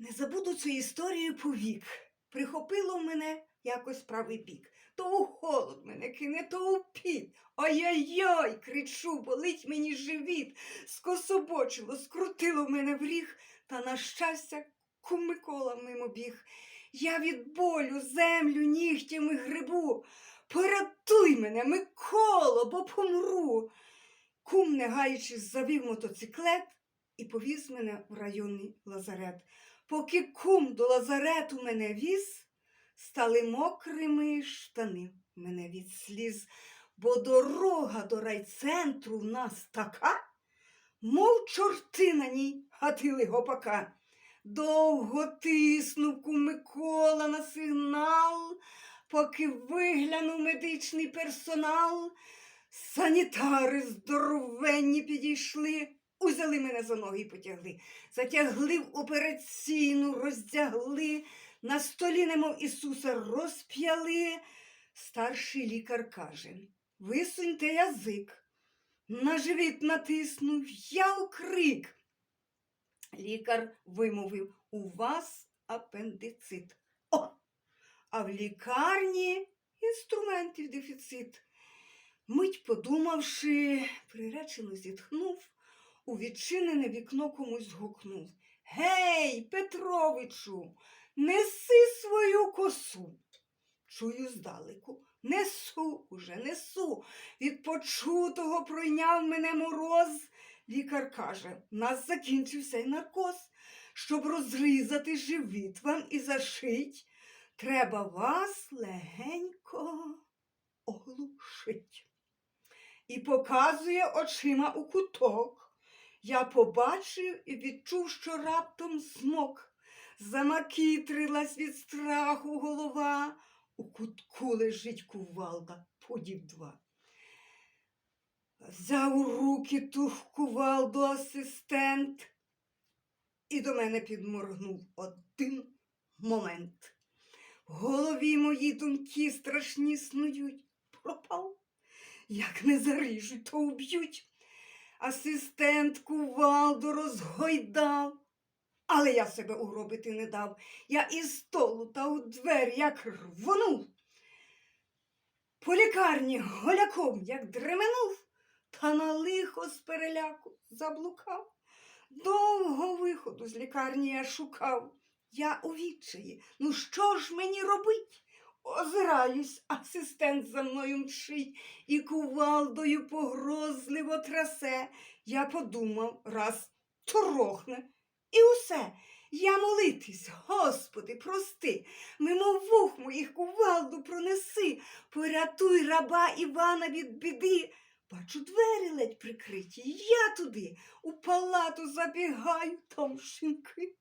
Не забуду цю історію повік. Прихопило мене якось правий бік. То у холод мене кине, то у піт. Ой-ой-ой, кричу, болить мені живіт. Скособочило, скрутило мене в ріг, та, на щастя, кум Микола мимо біг. Я від болю землю нігтями грибу. Порятуй мене, Миколо, бо помру. Кум, не гаючись, завів мотоциклет і повіз мене в районний лазарет. Поки кум до лазарету мене віз, стали мокрими штани мене від сліз, бо дорога до райцентру в нас така, мов чорти на ній гатили гопака. Довго тиснув кум Микола на сигнал, поки виглянув медичний персонал. Санітари здоровенні підійшли, узяли мене за ноги і потягли. Затягли в операційну, роздягли, на столі, немов Ісуса, розп'яли. Старший лікар каже: висуньте язик. На живіт натиснув, я укрик. Лікар вимовив: у вас апендицит. О! А в лікарні інструментів дефіцит. Мить подумавши, приречено зітхнув, у відчинене вікно комусь гукнув. Гей, Петровичу, неси свою косу. Чую здалеку, несу, уже несу. Від почутого пройняв мене мороз. Лікар каже, нас закінчився й наркоз. Щоб розрізати живіт вам і зашить, треба вас легенько оглушить. І показує очима у куток. Я побачив і відчув, що раптом змок. Замакітрилась від страху голова. У кутку лежить кувалда, подів два. Взяв у руки ту кувалду асистент і до мене підморгнув один момент. В голові мої думки страшні снують. Пропав. Як не заріжуть, то уб'ють. Асистент кувалду розгойдав, але я себе угробити не дав. Я із столу та у двері як рвонув. По лікарні голяком, як дременув, та на лихо з переляку заблукав. Довго виходу з лікарні я шукав. Я у відчаї. Ну що ж мені робить? Озираюсь, асистент за мною мчить і кувалдою погрозливо трасе. Я подумав, раз торохне. І усе. Я молитись, Господи, прости, мимо вух моїх кувалду пронеси, порятуй раба Івана від біди. Бачу, двері ледь прикриті, я туди, у палату забігаю, там шинки.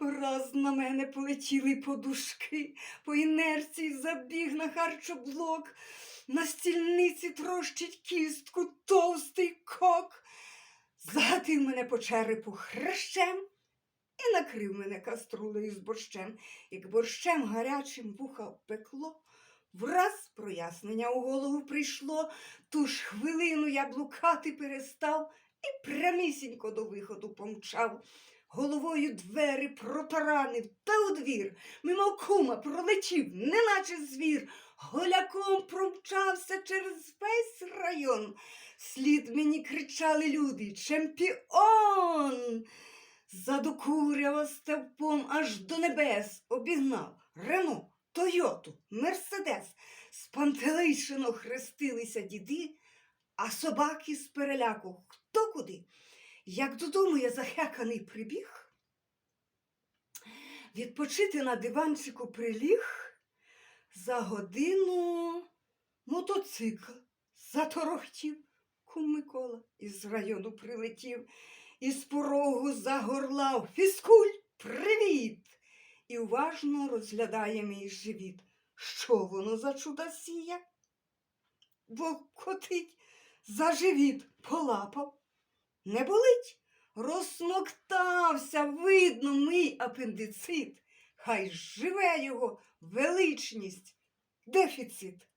Раз на мене полетіли подушки, по інерції забіг на харчоблок, на стільниці трощить кістку товстий кок, загатив мене по черепу хрещем і накрив мене каструлею з борщем. Як борщем гарячим вуха пекло, враз прояснення у голову прийшло, ту ж хвилину я блукати перестав і прямісінько до виходу помчав. Головою двері протаранив та у двір, мимо кума пролетів, неначе звір, голяком промчався через весь район. Слід мені кричали люди Чемпіон! Задокуряв степом аж до небес, обігнав Рено, Тойоту, Мерседес. Спантеличено хрестилися діди, а собаки з переляку хто куди. Як додому я захеканий прибіг, відпочити на диванчику приліг, за годину мотоцикл заторохтів. Кум Микола із району прилетів, із порогу загорлав Фіскуль, привіт! І уважно розглядає мій живіт. Що воно за чудосія? Бо котить за живіт полапав. Не болить? Розсмоктався, видно, мій апендицит. Хай живе його величність, дефіцит.